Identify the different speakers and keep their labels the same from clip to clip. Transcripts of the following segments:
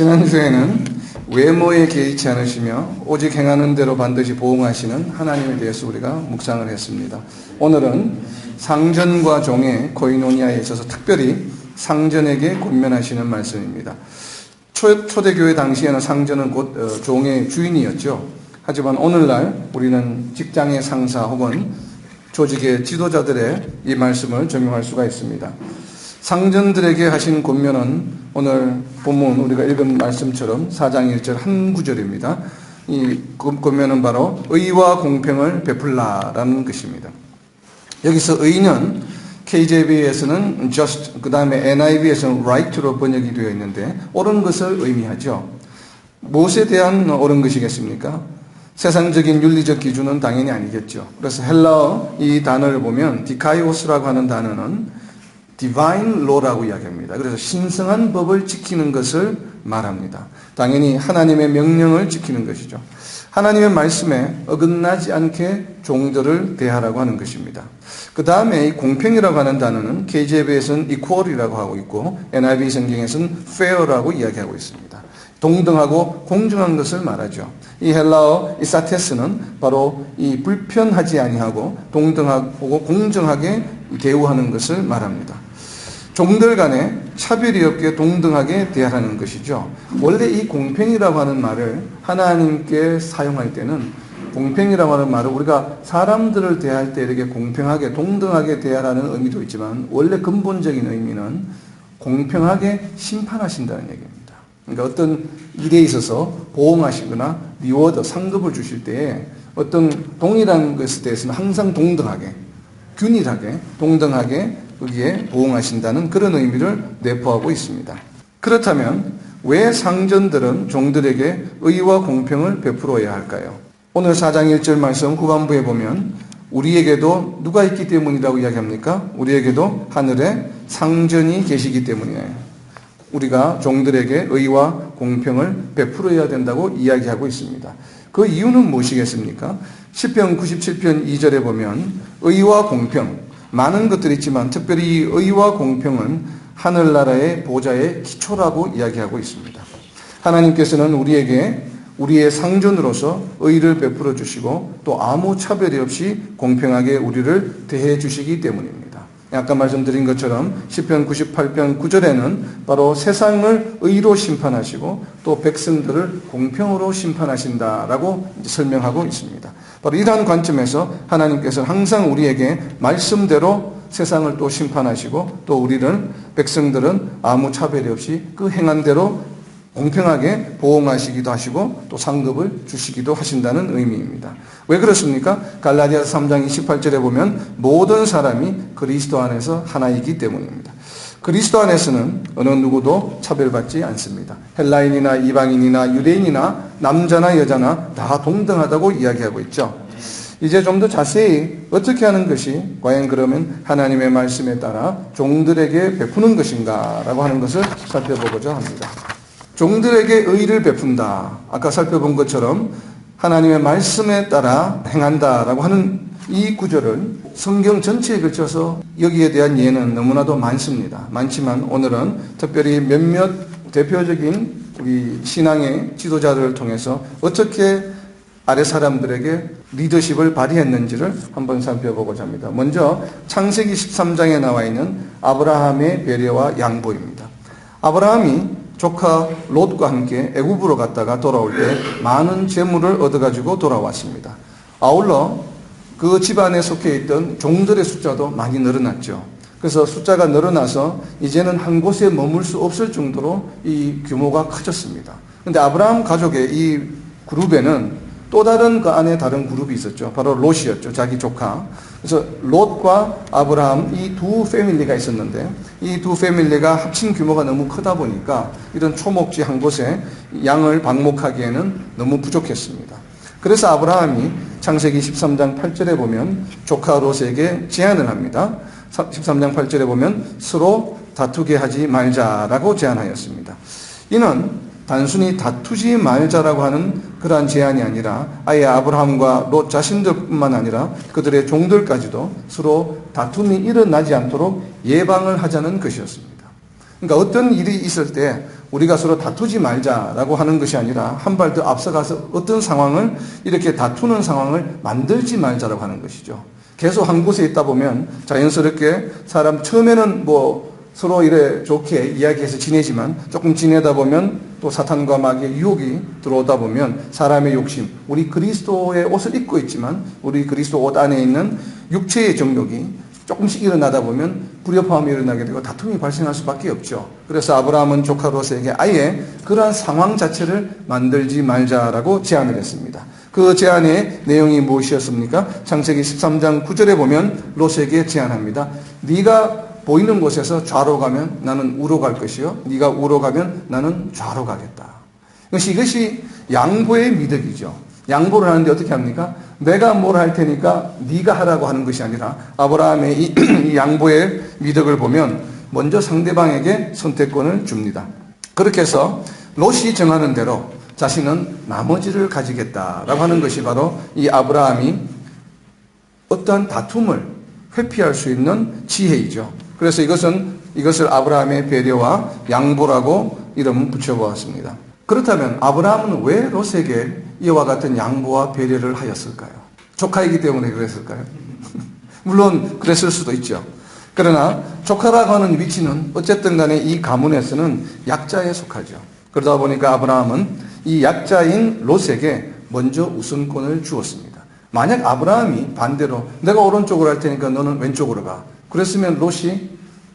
Speaker 1: 지난주에는 외모에 개의치 않으시며 오직 행하는 대로 반드시 보응하시는 하나님에 대해서 우리가 묵상을 했습니다. 오늘은 상전과 종의 코이노니아에 있어서 특별히 상전에게 권면하시는 말씀입니다. 초, 초대교회 당시에는 상전은 곧 어, 종의 주인이었죠. 하지만 오늘날 우리는 직장의 상사 혹은 조직의 지도자들의 이 말씀을 적용할 수가 있습니다. 상전들에게 하신 권면은 오늘 본문 우리가 읽은 말씀처럼 4장 1절 한 구절입니다. 이 권면은 바로 의와 공평을 베풀라라는 것입니다. 여기서 의는 KJV에서는 just 그 다음에 NIV에서는 right로 번역이 되어 있는데 옳은 것을 의미하죠. 무엇에 대한 옳은 것이겠습니까? 세상적인 윤리적 기준은 당연히 아니겠죠. 그래서 헬라어 이 단어를 보면 디카이오스라고 하는 단어는 divine law라고 이야기합니다. 그래서 신성한 법을 지키는 것을 말합니다. 당연히 하나님의 명령을 지키는 것이죠. 하나님의 말씀에 어긋나지 않게 종들을 대하라고 하는 것입니다. 그 다음에 공평이라고 하는 단어는 KJV에서는 equal이라고 하고 있고 NIV 성경에서는 fair라고 이야기하고 있습니다. 동등하고 공정한 것을 말하죠. 이 헬라어 이 사테스는 바로 이 불편하지 아니하고 동등하고 공정하게 대우하는 것을 말합니다. 종들 간에 차별이 없게 동등하게 대하라는 것이죠. 원래 이 공평이라고 하는 말을 하나님께 사용할 때는 공평이라고 하는 말을 우리가 사람들을 대할 때 이렇게 공평하게 동등하게 대하라는 의미도 있지만 원래 근본적인 의미는 공평하게 심판하신다는 얘기입니다. 그러니까 어떤 일에 있어서 보험하시거나 리워드 상급을 주실 때에 어떤 동일한 것에 대해서는 항상 동등하게 균일하게 동등하게 거기에 보응하신다는 그런 의미를 내포하고 있습니다. 그렇다면 왜 상전들은 종들에게 의와 공평을 베풀어야 할까요? 오늘 4장 1절 말씀 후반부에 보면 우리에게도 누가 있기 때문이라고 이야기합니까? 우리에게도 하늘에 상전이 계시기 때문이에요. 우리가 종들에게 의와 공평을 베풀어야 된다고 이야기하고 있습니다. 그 이유는 무엇이겠습니까? 10편 97편 2절에 보면 의와 공평, 많은 것들이 있지만 특별히 의와 공평은 하늘나라의 보좌의 기초라고 이야기하고 있습니다. 하나님께서는 우리에게 우리의 상전으로서 의를 베풀어 주시고 또 아무 차별이 없이 공평하게 우리를 대해 주시기 때문입니다. 아까 말씀드린 것처럼 10편 98편 9절에는 바로 세상을 의로 심판하시고 또 백성들을 공평으로 심판하신다라고 설명하고 있습니다. 바로 이러한 관점에서 하나님께서 항상 우리에게 말씀대로 세상을 또 심판하시고 또 우리를 백성들은 아무 차별이 없이 그 행한 대로 공평하게 보응하시기도 하시고 또 상급을 주시기도 하신다는 의미입니다. 왜 그렇습니까? 갈라디아서 3장 28절에 보면 모든 사람이 그리스도 안에서 하나이기 때문입니다. 그리스도 안에서는 어느 누구도 차별받지 않습니다. 헬라인이나 이방인이나 유대인이나 남자나 여자나 다 동등하다고 이야기하고 있죠. 이제 좀 더 자세히 어떻게 하는 것이 과연 그러면 하나님의 말씀에 따라 종들에게 베푸는 것인가라고 하는 것을 살펴보고자 합니다. 종들에게 의를 베푼다. 아까 살펴본 것처럼 하나님의 말씀에 따라 행한다라고 하는 이 구절을 성경 전체에 걸쳐서 여기에 대한 예는 너무나도 많습니다. 많지만 오늘은 특별히 몇몇 대표적인 우리 신앙의 지도자들을 통해서 어떻게 아래 사람들에게 리더십을 발휘했는지를 한번 살펴보고자 합니다. 먼저 창세기 13장에 나와 있는 아브라함의 배려와 양보입니다. 아브라함이 조카 롯과 함께 애굽으로 갔다가 돌아올 때 많은 재물을 얻어가지고 돌아왔습니다. 아울러 그 집안에 속해 있던 종들의 숫자도 많이 늘어났죠. 그래서 숫자가 늘어나서 이제는 한 곳에 머물 수 없을 정도로 이 규모가 커졌습니다. 근데 아브라함 가족의 이 그룹에는 또 다른 그 안에 다른 그룹이 있었죠. 바로 롯이었죠. 자기 조카. 그래서 롯과 아브라함 이 두 패밀리가 있었는데 이 두 패밀리가 합친 규모가 너무 크다 보니까 이런 초목지 한 곳에 양을 방목하기에는 너무 부족했습니다. 그래서 아브라함이 창세기 13장 8절에 보면 조카 롯에게 제안을 합니다. 13장 8절에 보면 서로 다투게 하지 말자라고 제안하였습니다. 이는 단순히 다투지 말자라고 하는 그러한 제안이 아니라 아예 아브라함과 롯 자신들뿐만 아니라 그들의 종들까지도 서로 다툼이 일어나지 않도록 예방을 하자는 것이었습니다. 그러니까 어떤 일이 있을 때 우리가 서로 다투지 말자라고 하는 것이 아니라 한 발 더 앞서가서 어떤 상황을 이렇게 다투는 상황을 만들지 말자라고 하는 것이죠. 계속 한 곳에 있다 보면 자연스럽게 사람 처음에는 뭐 서로 이래 좋게 이야기해서 지내지만 조금 지내다 보면 또 사탄과 마귀의 유혹이 들어오다 보면 사람의 욕심, 우리 그리스도의 옷을 입고 있지만 우리 그리스도 옷 안에 있는 육체의 정욕이 조금씩 일어나다 보면 불협화음이 일어나게 되고 다툼이 발생할 수밖에 없죠. 그래서 아브라함은 조카 로스에게 아예 그러한 상황 자체를 만들지 말자라고 제안을 했습니다. 그 제안의 내용이 무엇이었습니까? 창세기 13장 9절에 보면 로스에게 제안합니다. 네가 보이는 곳에서 좌로 가면 나는 우로 갈 것이요. 네가 우로 가면 나는 좌로 가겠다. 이것이 이것이 양보의 미덕이죠. 양보를 하는데 어떻게 합니까? 내가 뭘 할 테니까 네가 하라고 하는 것이 아니라 아브라함의 이, 이 양보의 미덕을 보면 먼저 상대방에게 선택권을 줍니다. 그렇게 해서 롯이 정하는 대로 자신은 나머지를 가지겠다라고 하는 것이 바로 이 아브라함이 어떠한 다툼을 회피할 수 있는 지혜이죠. 그래서 이것은 이것을 아브라함의 배려와 양보라고 이름을 붙여보았습니다. 그렇다면 아브라함은 왜 롯에게 이와 같은 양보와 배려를 하였을까요? 조카이기 때문에 그랬을까요? 물론 그랬을 수도 있죠. 그러나 조카라고 하는 위치는 어쨌든 간에 이 가문에서는 약자에 속하죠. 그러다 보니까 아브라함은 이 약자인 롯에게 먼저 우선권을 주었습니다. 만약 아브라함이 반대로 내가 오른쪽으로 할 테니까 너는 왼쪽으로 가. 그랬으면 롯이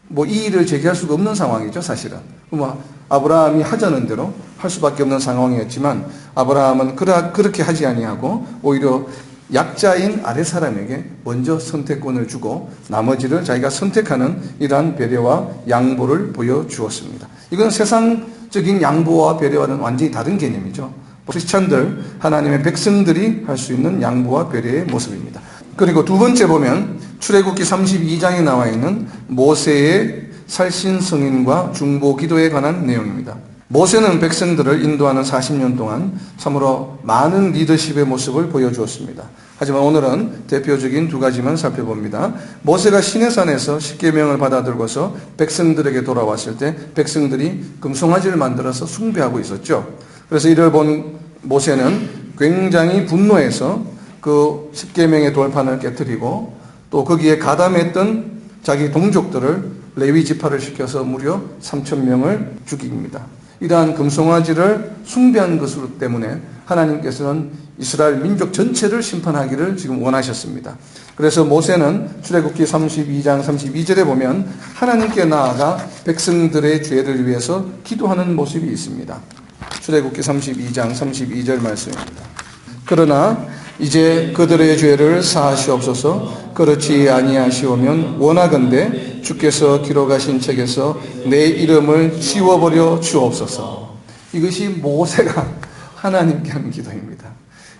Speaker 1: 뭐 이의를 제기할 수가 없는 상황이죠, 사실은. 뭐 아브라함이 하자는 대로 할 수밖에 없는 상황이었지만 아브라함은 그렇게 하지 아니하고 오히려 약자인 아래 사람에게 먼저 선택권을 주고 나머지를 자기가 선택하는 이러한 배려와 양보를 보여주었습니다. 이건 세상적인 양보와 배려와는 완전히 다른 개념이죠. 크리스찬들, 하나님의 백성들이 할 수 있는 양보와 배려의 모습입니다. 그리고 두 번째 보면 출애굽기 32장에 나와 있는 모세의 살신 성인과 중보 기도에 관한 내용입니다. 모세는 백성들을 인도하는 40년 동안 참으로 많은 리더십의 모습을 보여주었습니다. 하지만 오늘은 대표적인 두 가지만 살펴봅니다. 모세가 시내산에서 십계명을 받아들고서 백성들에게 돌아왔을 때 백성들이 금송아지를 만들어서 숭배하고 있었죠. 그래서 이를 본 모세는 굉장히 분노해서 그 십계명의 돌판을 깨뜨리고 또 거기에 가담했던 자기 동족들을 레위 지파를 시켜서 무려 3천 명을 죽입니다. 이러한 금송아지를 숭배한 것으로 때문에 하나님께서는 이스라엘 민족 전체를 심판하기를 지금 원하셨습니다. 그래서 모세는 출애굽기 32장 32절에 보면 하나님께 나아가 백성들의 죄를 위해서 기도하는 모습이 있습니다. 출애굽기 32장 32절 말씀입니다. 그러나 이제 그들의 죄를 사하시옵소서 그렇지 아니하시오면 원하건대 주께서 기록하신 책에서 내 이름을 지워버려 주옵소서 이것이 모세가 하나님께 한 기도입니다.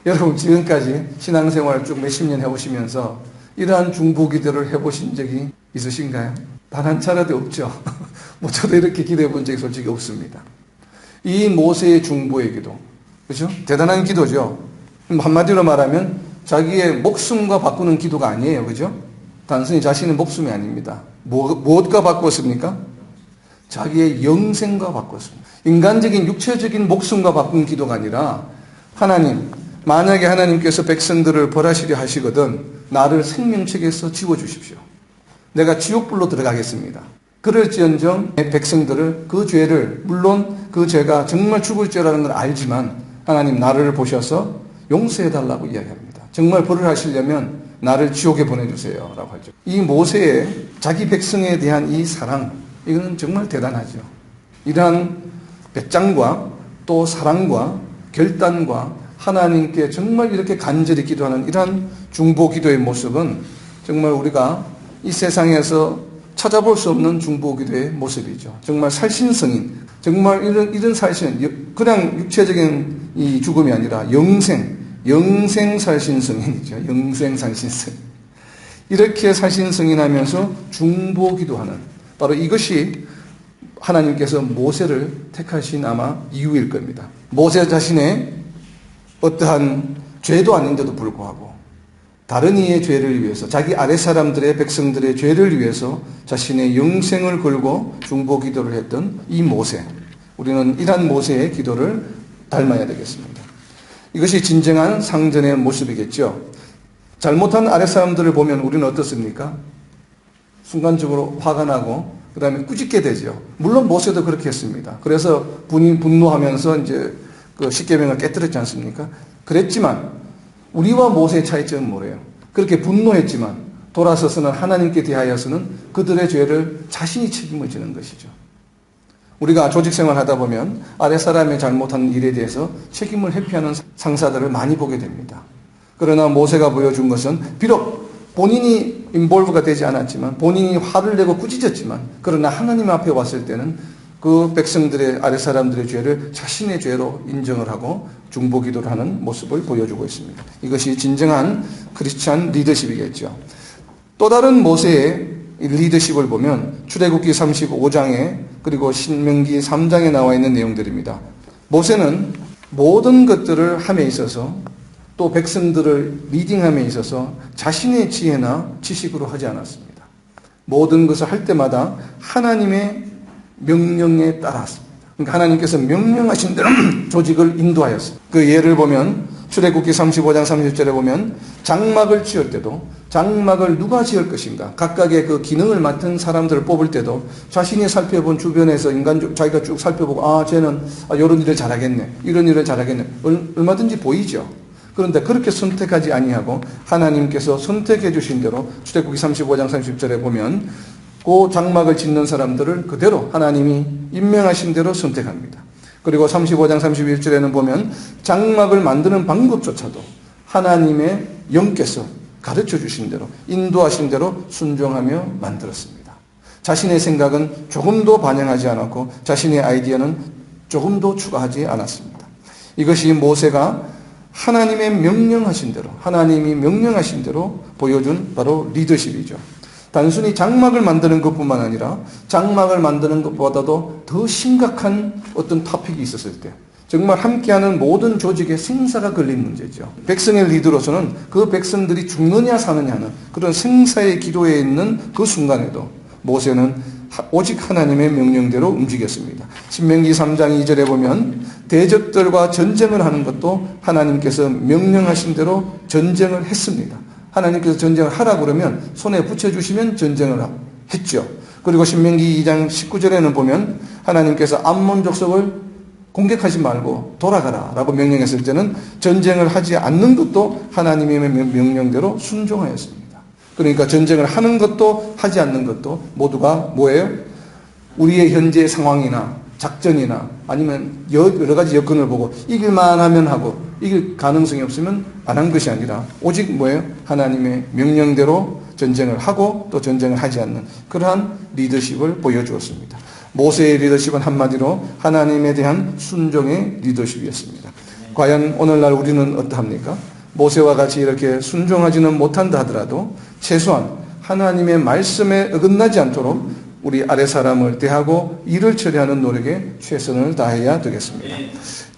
Speaker 1: 여러분 지금까지 신앙생활 쭉 몇십 년 해오시면서 이러한 중보 기도를 해보신 적이 있으신가요? 단 한 차례도 없죠. 뭐 저도 이렇게 기도해 본 적이 솔직히 없습니다. 이 모세의 중보의 기도, 그죠? 대단한 기도죠. 한마디로 말하면 자기의 목숨과 바꾸는 기도가 아니에요. 그죠? 단순히 자신의 목숨이 아닙니다. 뭐, 무엇과 바꿨습니까? 자기의 영생과 바꿨습니다. 인간적인 육체적인 목숨과 바꾼 기도가 아니라 하나님, 만약에 하나님께서 백성들을 벌하시려 하시거든 나를 생명책에서 지워주십시오. 내가 지옥불로 들어가겠습니다. 그럴지언정 백성들을 그 죄를 물론 그 죄가 정말 죽을 죄라는 걸 알지만 하나님 나를 보셔서 용서해 달라고 이야기합니다. 정말 벌을 하시려면 나를 지옥에 보내주세요. 라고 하죠. 이 모세의 자기 백성에 대한 이 사랑, 이거는 정말 대단하죠. 이러한 배짱과 또 사랑과 결단과 하나님께 정말 이렇게 간절히 기도하는 이러한 중보 기도의 모습은 정말 우리가 이 세상에서 찾아볼 수 없는 중보 기도의 모습이죠. 정말 살신성인, 정말 이런, 이런 살신, 그냥 육체적인 이 죽음이 아니라 영생, 영생 살신 성인이죠. 영생 살신 성 이렇게 살신 성인하면서 중보 기도 하는 바로 이것이 하나님께서 모세를 택하신 아마 이유일 겁니다. 모세 자신의 어떠한 죄도 아닌데도 불구하고 다른 이의 죄를 위해서 자기 아래 사람들의 백성들의 죄를 위해서 자신의 영생을 걸고 중보 기도를 했던 이 모세 우리는 이러한 모세의 기도를 닮아야 되겠습니다. 이것이 진정한 상전의 모습이겠죠. 잘못한 아랫 사람들을 보면 우리는 어떻습니까? 순간적으로 화가 나고 그 다음에 꾸짖게 되죠. 물론 모세도 그렇게 했습니다. 그래서 분이 분노하면서 이제 그 십계명을 깨뜨렸지 않습니까? 그랬지만 우리와 모세의 차이점은 뭐래요? 그렇게 분노했지만 돌아서서는 하나님께 대하여서는 그들의 죄를 자신이 책임을 지는 것이죠. 우리가 조직 생활 하다 보면 아랫사람의 잘못한 일에 대해서 책임을 회피하는 상사들을 많이 보게 됩니다. 그러나 모세가 보여준 것은 비록 본인이 인볼브가 되지 않았지만 본인이 화를 내고 꾸짖었지만 그러나 하나님 앞에 왔을 때는 그 백성들의 아랫사람들의 죄를 자신의 죄로 인정을 하고 중보기도를 하는 모습을 보여주고 있습니다. 이것이 진정한 크리스찬 리더십이겠죠. 또 다른 모세의 리더십을 보면 출애굽기 35장에 그리고 신명기 3장에 나와 있는 내용들입니다. 모세는 모든 것들을 함에 있어서 또 백성들을 리딩함에 있어서 자신의 지혜나 지식으로 하지 않았습니다. 모든 것을 할 때마다 하나님의 명령에 따랐습니다. 그러니까 하나님께서 명령하신 대로 조직을 인도하였습니다. 그 예를 보면 출애굽기 35장 30절에 보면 장막을 지을 때도 장막을 누가 지을 것인가 각각의 그 기능을 맡은 사람들을 뽑을 때도 자신이 살펴본 주변에서 인간 자기가 쭉 살펴보고 아 쟤는 아, 이런 일을 잘하겠네 이런 일을 잘하겠네 얼마든지 보이죠. 그런데 그렇게 선택하지 아니하고 하나님께서 선택해 주신 대로 출애굽기 35장 30절에 보면 그 장막을 짓는 사람들을 그대로 하나님이 임명하신 대로 선택합니다. 그리고 35장 31절에는 보면 장막을 만드는 방법조차도 하나님의 영께서 가르쳐 주신 대로 인도하신 대로 순종하며 만들었습니다. 자신의 생각은 조금도 반영하지 않았고 자신의 아이디어는 조금도 추가하지 않았습니다. 이것이 모세가 하나님의 명령하신 대로, 하나님이 명령하신 대로 보여준 바로 리더십이죠. 단순히 장막을 만드는 것뿐만 아니라 장막을 만드는 것보다도 더 심각한 어떤 토픽이 있었을 때 정말 함께하는 모든 조직의 생사가 걸린 문제죠. 백성의 리더로서는 그 백성들이 죽느냐 사느냐는 그런 생사의 기도에 있는 그 순간에도 모세는 오직 하나님의 명령대로 움직였습니다. 신명기 3장 2절에 보면 대적들과 전쟁을 하는 것도 하나님께서 명령하신 대로 전쟁을 했습니다. 하나님께서 전쟁을 하라 그러면 손에 붙여주시면 전쟁을 했죠. 그리고 신명기 2장 19절에는 보면 하나님께서 암몬 족속을 공격하지 말고 돌아가라 라고 명령했을 때는 전쟁을 하지 않는 것도 하나님의 명령대로 순종하였습니다. 그러니까 전쟁을 하는 것도 하지 않는 것도 모두가 뭐예요? 우리의 현재 상황이나 작전이나 아니면 여러 가지 여건을 보고 이길만 하면 하고 이길 가능성이 없으면 안 한 것이 아니라 오직 뭐예요? 하나님의 명령대로 전쟁을 하고 또 전쟁을 하지 않는 그러한 리더십을 보여주었습니다. 모세의 리더십은 한마디로 하나님에 대한 순종의 리더십이었습니다. 과연 오늘날 우리는 어떠합니까? 모세와 같이 이렇게 순종하지는 못한다 하더라도 최소한 하나님의 말씀에 어긋나지 않도록 우리 아래 사람을 대하고 일을 처리하는 노력에 최선을 다해야 되겠습니다.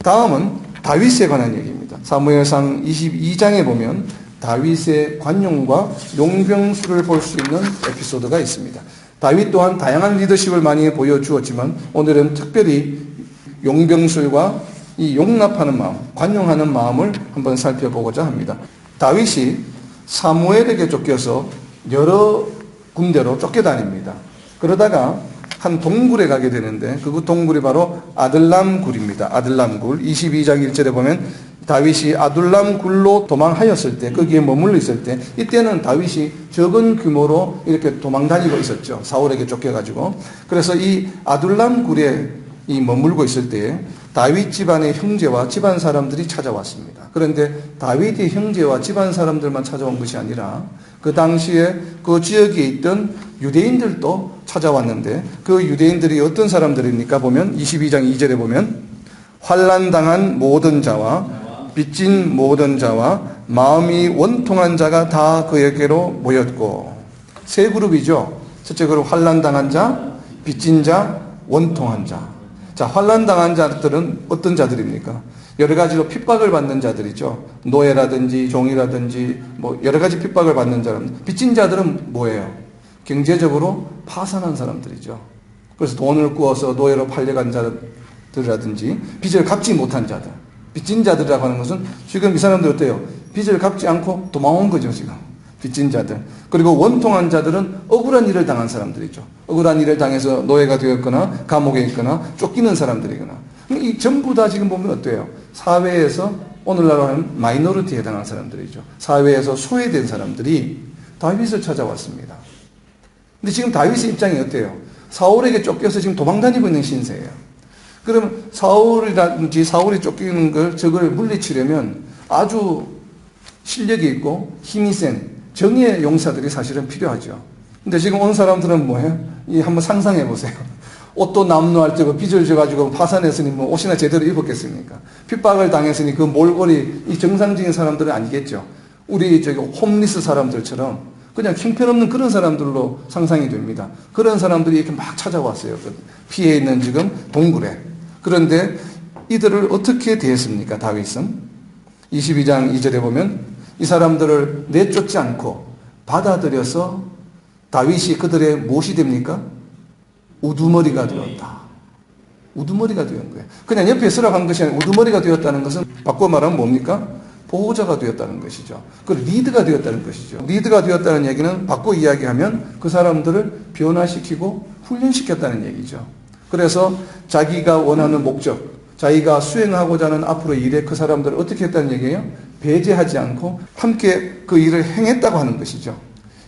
Speaker 1: 다음은 다윗에 관한 얘기입니다. 사무엘상 22장에 보면 다윗의 관용과 용병수를 볼 수 있는 에피소드가 있습니다. 다윗 또한 다양한 리더십을 많이 보여주었지만 오늘은 특별히 용병술과 이 용납하는 마음, 관용하는 마음을 한번 살펴보고자 합니다. 다윗이 사무엘에게 쫓겨서 여러 군데로 쫓겨다닙니다. 그러다가 한 동굴에 가게 되는데 그 동굴이 바로 아들람 굴입니다. 아들람 굴 22장 1절에 보면 다윗이 아둘람 굴로 도망하였을 때 거기에 머물러 있을 때 이때는 다윗이 적은 규모로 이렇게 도망 다니고 있었죠. 사울에게 쫓겨가지고 그래서 이 아둘람 굴에 이 머물고 있을 때 다윗 집안의 형제와 집안 사람들이 찾아왔습니다. 그런데 다윗의 형제와 집안 사람들만 찾아온 것이 아니라 그 당시에 그 지역에 있던 유대인들도 찾아왔는데 그 유대인들이 어떤 사람들입니까? 보면 22장 2절에 보면 환란 당한 모든 자와 빚진 모든 자와 마음이 원통한 자가 다 그에게로 모였고 세 그룹이죠. 첫째 그룹 환란 당한 자, 빚진 자, 원통한 자. 자, 환란 당한 자들은 어떤 자들입니까? 여러 가지로 핍박을 받는 자들이죠. 노예라든지 종이라든지 뭐 여러 가지 핍박을 받는 사람. 빚진 자들은 뭐예요? 경제적으로 파산한 사람들이죠. 그래서 돈을 꾸어서 노예로 팔려간 자들 자들이라든지 빚을 갚지 못한 자들, 빚진 자들이라고 하는 것은 지금 이 사람들 어때요? 빚을 갚지 않고 도망온 거죠, 지금. 빚진 자들. 그리고 원통한 자들은 억울한 일을 당한 사람들이죠. 억울한 일을 당해서 노예가 되었거나 감옥에 있거나 쫓기는 사람들이거나. 이 전부 다 지금 보면 어때요? 사회에서 오늘날 하는 마이너리티에 해당한 사람들이죠. 사회에서 소외된 사람들이 다윗을 찾아왔습니다. 근데 지금 다윗의 입장이 어때요? 사울에게 쫓겨서 지금 도망다니고 있는 신세예요. 그러면 사울이라든지 사울이 쫓기는 걸 저걸 물리치려면 아주 실력이 있고 힘이 센 정의의 용사들이 사실은 필요하죠. 근데 지금 온 사람들은 뭐예요? 이 한번 상상해 보세요. 옷도 남루할 때고 빚을 져가지고 파산했으니 뭐 옷이나 제대로 입었겠습니까? 핍박을 당했으니 그 몰골이 이 정상적인 사람들은 아니겠죠. 우리 저기 홈리스 사람들처럼 그냥 형편없는 그런 사람들로 상상이 됩니다. 그런 사람들이 이렇게 막 찾아왔어요. 그 피해 있는 지금 동굴에. 그런데 이들을 어떻게 대했습니까? 다윗은 22장 2절에 보면 이 사람들을 내쫓지 않고 받아들여서 다윗이 그들의 무엇이 됩니까? 우두머리가 되었다. 우두머리가 되는 거예요. 그냥 옆에 서라고 한 것이 아니라 우두머리가 되었다는 것은 바꿔 말하면 뭡니까? 보호자가 되었다는 것이죠. 그 리드가 되었다는 것이죠. 리드가 되었다는 얘기는 바꿔 이야기하면 그 사람들을 변화시키고 훈련시켰다는 얘기죠. 그래서 자기가 원하는 목적, 자기가 수행하고자 하는 앞으로 일에 그 사람들을 어떻게 했다는 얘기예요? 배제하지 않고 함께 그 일을 행했다고 하는 것이죠.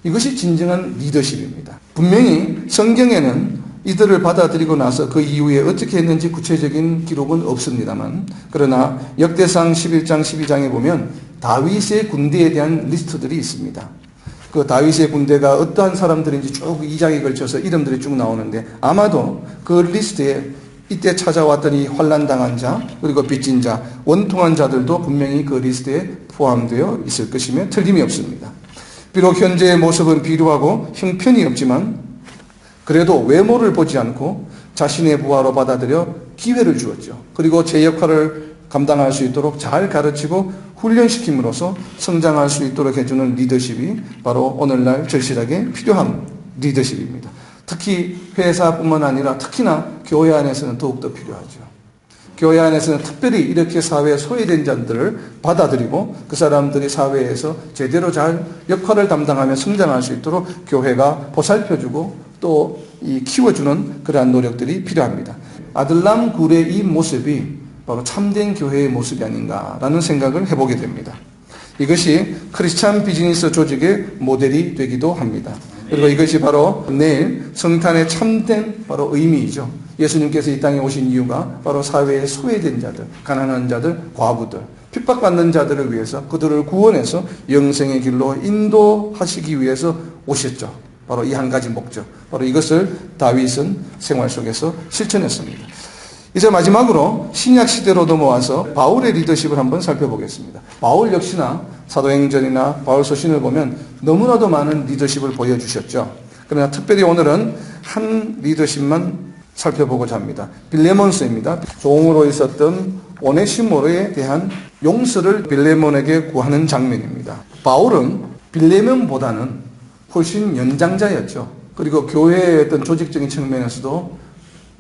Speaker 1: 이것이 진정한 리더십입니다. 분명히 성경에는 이들을 받아들이고 나서 그 이후에 어떻게 했는지 구체적인 기록은 없습니다만 그러나 역대상 11장 12장에 보면 다윗의 군대에 대한 리스트들이 있습니다. 그 다윗의 군대가 어떠한 사람들인지 쭉 2장에 걸쳐서 이름들이 쭉 나오는데 아마도 그 리스트에 이때 찾아왔던 이 환란당한 자 그리고 빚진 자 원통한 자들도 분명히 그 리스트에 포함되어 있을 것이며 틀림이 없습니다. 비록 현재의 모습은 비루하고 형편이 없지만 그래도 외모를 보지 않고 자신의 부하로 받아들여 기회를 주었죠. 그리고 제 역할을 감당할 수 있도록 잘 가르치고 훈련시킴으로써 성장할 수 있도록 해주는 리더십이 바로 오늘날 절실하게 필요한 리더십입니다. 특히 회사뿐만 아니라 특히나 교회 안에서는 더욱더 필요하죠. 교회 안에서는 특별히 이렇게 사회에 소외된 자들을 받아들이고 그 사람들이 사회에서 제대로 잘 역할을 담당하며 성장할 수 있도록 교회가 보살펴주고 또이 키워주는 그러한 노력들이 필요합니다. 아들람 굴의 이 모습이 바로 참된 교회의 모습이 아닌가라는 생각을 해보게 됩니다. 이것이 크리스찬 비즈니스 조직의 모델이 되기도 합니다. 그리고 이것이 바로 내일 성탄의 참된 바로 의미이죠. 예수님께서 이 땅에 오신 이유가 바로 사회에 소외된 자들, 가난한 자들, 과부들, 핍박받는 자들을 위해서 그들을 구원해서 영생의 길로 인도하시기 위해서 오셨죠. 바로 이 한 가지 목적. 바로 이것을 다윗은 생활 속에서 실천했습니다. 이제 마지막으로 신약 시대로 넘어와서 바울의 리더십을 한번 살펴보겠습니다. 바울 역시나 사도행전이나 바울 서신을 보면 너무나도 많은 리더십을 보여주셨죠. 그러나 특별히 오늘은 한 리더십만 살펴보고자 합니다. 빌레몬스입니다. 종으로 있었던 오네시모르에 대한 용서를 빌레몬에게 구하는 장면입니다. 바울은 빌레몬보다는 훨씬 연장자였죠. 그리고 교회의 어떤 조직적인 측면에서도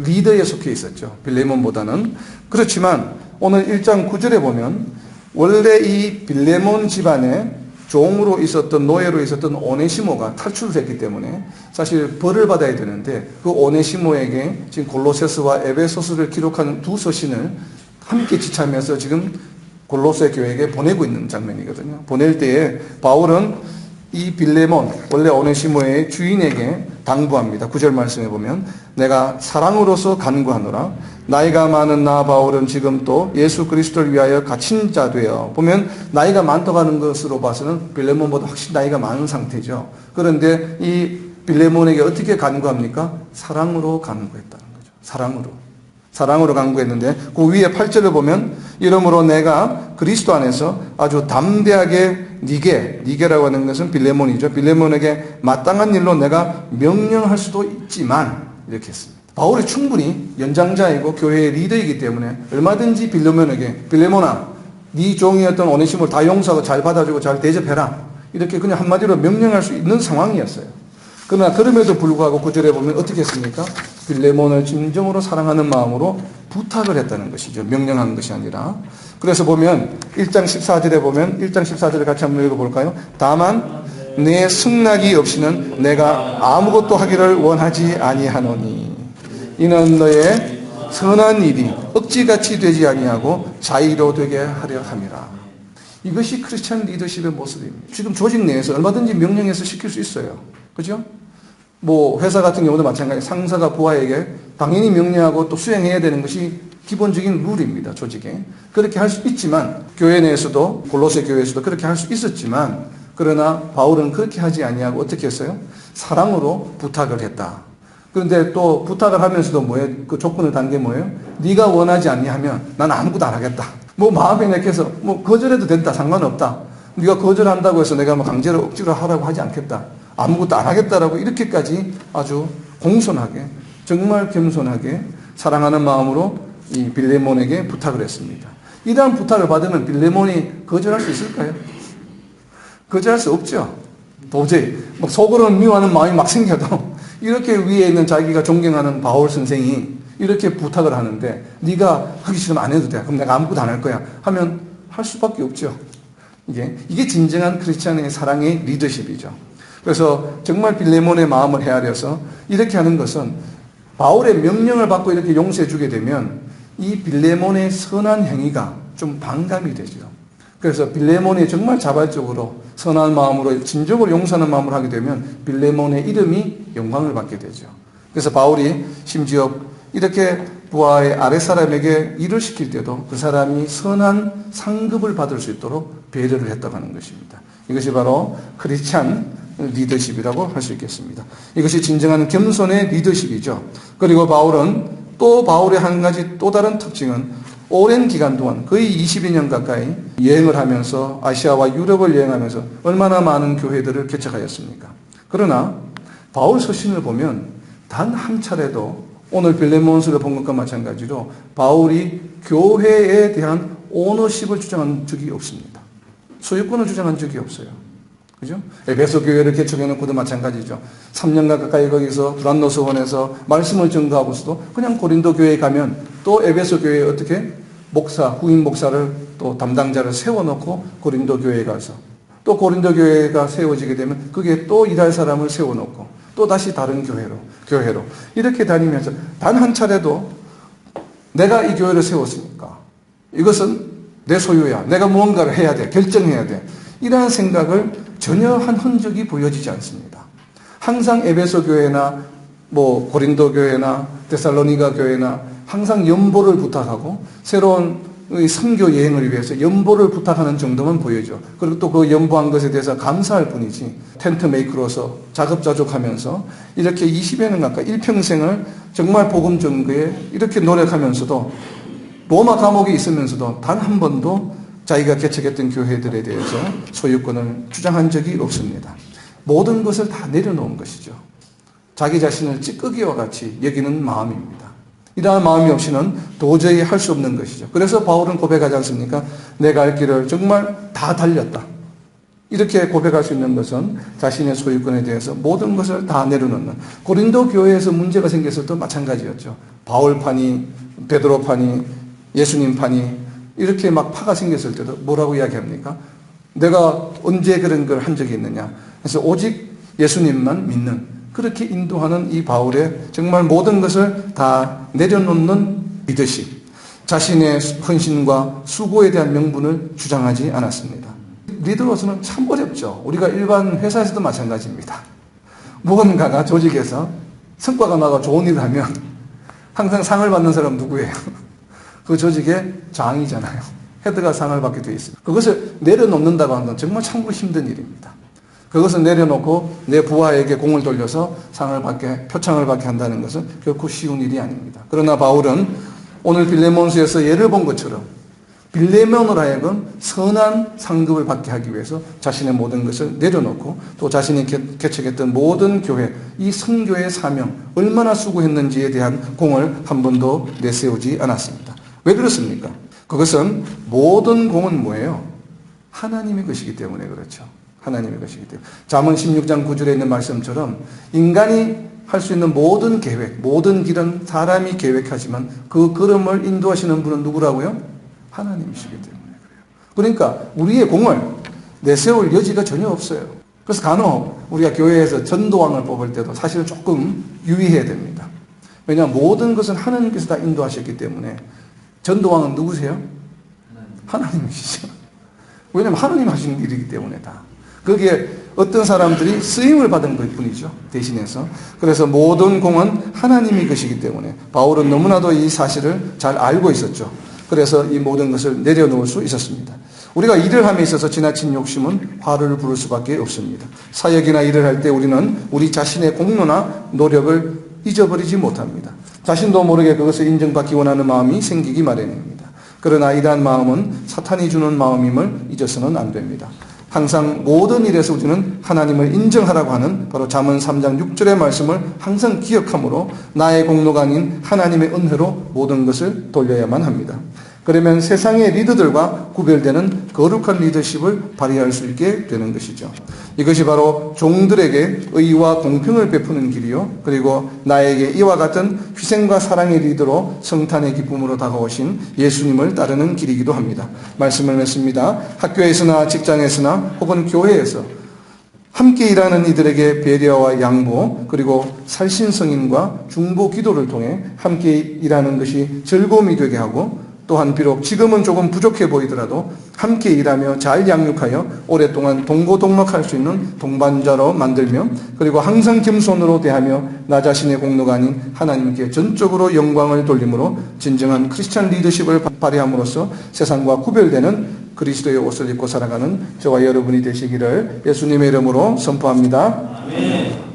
Speaker 1: 리더에 속해 있었죠. 빌레몬보다는. 그렇지만 오늘 1장 9절에 보면 원래 이 빌레몬 집안에 종으로 있었던 노예로 있었던 오네시모가 탈출했기 때문에 사실 벌을 받아야 되는데 그 오네시모에게 지금 골로세스와 에베소스를 기록한 두 서신을 함께 지참해서 지금 골로세 교회에게 보내고 있는 장면이거든요. 보낼 때에 바울은 이 빌레몬 원래 오네시모의 주인에게 당부합니다. 구절 말씀해 보면 내가 사랑으로서 간구하노라 나이가 많은 나 바울은 지금 또 예수 그리스도를 위하여 갇힌 자 되어 보면 나이가 많다고 하는 것으로 봐서는 빌레몬보다 확실히 나이가 많은 상태죠. 그런데 이 빌레몬에게 어떻게 간구합니까? 사랑으로 간구했다는 거죠. 사랑으로. 사랑으로 간구했는데 그 위에 8절을 보면 이러므로 내가 그리스도 안에서 아주 담대하게 니게, 니게라고 하는 것은 빌레몬이죠. 빌레몬에게 마땅한 일로 내가 명령할 수도 있지만 이렇게 했습니다. 바울이 충분히 연장자이고 교회의 리더이기 때문에 얼마든지 빌레몬에게 빌레몬아 네 종이었던 오네시모를 다 용서하고 잘 받아주고 잘 대접해라. 이렇게 그냥 한마디로 명령할 수 있는 상황이었어요. 그러나 그럼에도 불구하고 구절에 보면 어떻게 했습니까? 빌레몬을 진정으로 사랑하는 마음으로 부탁을 했다는 것이죠. 명령한 것이 아니라. 그래서 보면 1장 14절에 보면 1장 14절을 같이 한번 읽어볼까요? 다만 내 승낙이 없이는 내가 아무것도 하기를 원하지 아니하노니 이는 너의 선한 일이 억지같이 되지 아니하고 자의로 되게 하려 함이라. 이것이 크리스찬 리더십의 모습입니다. 지금 조직 내에서 얼마든지 명령해서 시킬 수 있어요. 그죠? 뭐 회사 같은 경우도 마찬가지 상사가 부하에게 당연히 명령하고 또 수행해야 되는 것이 기본적인 룰입니다. 조직에. 그렇게 할 수 있지만 교회 내에서도 골로새 교회에서도 그렇게 할 수 있었지만 그러나 바울은 그렇게 하지 아니하고 어떻게 했어요? 사랑으로 부탁을 했다. 그런데 또 부탁을 하면서도 뭐예요? 그 조건을 단 게 뭐예요? 네가 원하지 않냐면 난 아무것도 안 하겠다. 뭐 마음에 내켜서 뭐 거절해도 된다. 상관없다. 네가 거절한다고 해서 내가 뭐 강제로 억지로 하라고 하지 않겠다. 아무것도 안 하겠다라고 이렇게까지 아주 공손하게 정말 겸손하게 사랑하는 마음으로 이 빌레몬에게 부탁을 했습니다. 이러한 부탁을 받으면 빌레몬이 거절할 수 있을까요? 거절할 수 없죠. 도저히 막 속으로는 미워하는 마음이 막 생겨도 이렇게 위에 있는 자기가 존경하는 바울 선생이 이렇게 부탁을 하는데 네가 하기 싫으면 안 해도 돼. 그럼 내가 아무것도 안 할 거야. 하면 할 수밖에 없죠. 이게 이게 진정한 크리스천의 사랑의 리더십이죠. 그래서 정말 빌레몬의 마음을 헤아려서 이렇게 하는 것은 바울의 명령을 받고 이렇게 용서해 주게 되면 이 빌레몬의 선한 행위가 좀 반감이 되죠. 그래서 빌레몬이 정말 자발적으로 선한 마음으로 진정으로 용서하는 마음으로 하게 되면 빌레몬의 이름이 영광을 받게 되죠. 그래서 바울이 심지어 이렇게 부하의 아랫사람에게 일을 시킬 때도 그 사람이 선한 상급을 받을 수 있도록 배려를 했다고 하는 것입니다. 이것이 바로 크리스찬 리더십이라고 할 수 있겠습니다. 이것이 진정한 겸손의 리더십이죠. 그리고 바울은 또 바울의 한 가지 또 다른 특징은 오랜 기간 동안 거의 22년 가까이 여행을 하면서 아시아와 유럽을 여행하면서 얼마나 많은 교회들을 개척하였습니까? 그러나 바울 서신을 보면 단 한 차례도 오늘 빌레몬스를 본 것과 마찬가지로 바울이 교회에 대한 오너십을 주장한 적이 없습니다. 소유권을 주장한 적이 없어요. 그죠? 에베소 교회를 개척해놓고도 마찬가지죠. 3년간 가까이 거기서 브란노스원에서 말씀을 전가하고서도 그냥 고린도 교회에 가면 또 에베소 교회에 어떻게 목사, 후임 목사를 또 담당자를 세워놓고 고린도 교회에 가서 또 고린도 교회가 세워지게 되면 그게 또 일할 사람을 세워놓고 또 다시 다른 교회로, 교회로 이렇게 다니면서 단 한 차례도 내가 이 교회를 세웠으니까 이것은 내 소유야. 내가 무언가를 해야 돼. 결정해야 돼. 이러한 생각을 전혀 한 흔적이 보여지지 않습니다. 항상 에베소 교회나 뭐 고린도 교회나 데살로니가 교회나 항상 연보를 부탁하고 새로운 선교 여행을 위해서 연보를 부탁하는 정도만 보여죠. 그리고 또 그 연보한 것에 대해서 감사할 뿐이지 텐트 메이커로서 자급자족하면서 이렇게 20여 년 가까이 일평생을 정말 복음 전거에 이렇게 노력하면서도 로마 감옥에 있으면서도 단 한 번도 자기가 개척했던 교회들에 대해서 소유권을 주장한 적이 없습니다. 모든 것을 다 내려놓은 것이죠. 자기 자신을 찌꺼기와 같이 여기는 마음입니다. 이러한 마음이 없이는 도저히 할 수 없는 것이죠. 그래서 바울은 고백하지 않습니까? 내가 할 길을 정말 다 달렸다. 이렇게 고백할 수 있는 것은 자신의 소유권에 대해서 모든 것을 다 내려놓는 고린도 교회에서 문제가 생겼을 때 마찬가지였죠. 바울판이 베드로판이 예수님판이 이렇게 막 파가 생겼을 때도 뭐라고 이야기합니까? 내가 언제 그런 걸 한 적이 있느냐? 그래서 오직 예수님만 믿는 그렇게 인도하는 이 바울의 정말 모든 것을 다 내려놓는 리더십, 자신의 헌신과 수고에 대한 명분을 주장하지 않았습니다. 리더로서는 참 어렵죠. 우리가 일반 회사에서도 마찬가지입니다. 무언가가 조직에서 성과가 나가 좋은 일을 하면 항상 상을 받는 사람 누구예요? 그 조직의 장이잖아요. 헤드가 상을 받게 되어 있습니다. 그것을 내려놓는다고 하는 건 정말 참으로 힘든 일입니다. 그것을 내려놓고 내 부하에게 공을 돌려서 상을 받게, 표창을 받게 한다는 것은 결코 쉬운 일이 아닙니다. 그러나 바울은 오늘 빌레몬스에서 예를 본 것처럼 빌레몬으로 하여금 선한 상급을 받게 하기 위해서 자신의 모든 것을 내려놓고 또 자신이 개척했던 모든 교회, 이 성교의 사명, 얼마나 수고했는지에 대한 공을 한 번도 내세우지 않았습니다. 왜 그렇습니까? 그것은 모든 공은 뭐예요? 하나님의 것이기 때문에 그렇죠. 하나님의 것이기 때문에. 잠언 16장 9절에 있는 말씀처럼 인간이 할 수 있는 모든 계획, 모든 길은 사람이 계획하지만 그 걸음을 인도하시는 분은 누구라고요? 하나님이시기 때문에 그래요. 그러니까 우리의 공을 내세울 여지가 전혀 없어요. 그래서 간혹 우리가 교회에서 전도왕을 뽑을 때도 사실은 조금 유의해야 됩니다. 왜냐하면 모든 것은 하나님께서 다 인도하셨기 때문에 전도왕은 누구세요? 하나님이시죠. 왜냐하면 하나님 하시는 일이기 때문에 다. 거기에 어떤 사람들이 쓰임을 받은 것 뿐이죠. 대신해서. 그래서 모든 공은 하나님이 것이기 때문에 바울은 너무나도 이 사실을 잘 알고 있었죠. 그래서 이 모든 것을 내려놓을 수 있었습니다. 우리가 일을 함에 있어서 지나친 욕심은 화를 부를 수밖에 없습니다. 사역이나 일을 할 때 우리는 우리 자신의 공로나 노력을 잊어버리지 못합니다. 자신도 모르게 그것을 인정받기 원하는 마음이 생기기 마련입니다. 그러나 이러한 마음은 사탄이 주는 마음임을 잊어서는 안 됩니다. 항상 모든 일에서 우리는 하나님을 인정하라고 하는 바로 잠언 3장 6절의 말씀을 항상 기억함으로 나의 공로가 아닌 하나님의 은혜로 모든 것을 돌려야만 합니다. 그러면 세상의 리더들과 구별되는 거룩한 리더십을 발휘할 수 있게 되는 것이죠. 이것이 바로 종들에게 의와 공평을 베푸는 길이요. 그리고 나에게 이와 같은 희생과 사랑의 리더로 성탄의 기쁨으로 다가오신 예수님을 따르는 길이기도 합니다. 말씀을 맺습니다. 학교에서나 직장에서나 혹은 교회에서 함께 일하는 이들에게 배려와 양보 그리고 살신성인과 중보 기도를 통해 함께 일하는 것이 즐거움이 되게 하고 또한 비록 지금은 조금 부족해 보이더라도 함께 일하며 잘 양육하여 오랫동안 동고동락할 수 있는 동반자로 만들며 그리고 항상 겸손으로 대하며 나 자신의 공로가 아닌 하나님께 전적으로 영광을 돌림으로 진정한 크리스찬 리더십을 발휘함으로써 세상과 구별되는 그리스도의 옷을 입고 살아가는 저와 여러분이 되시기를 예수님의 이름으로 선포합니다. 아멘.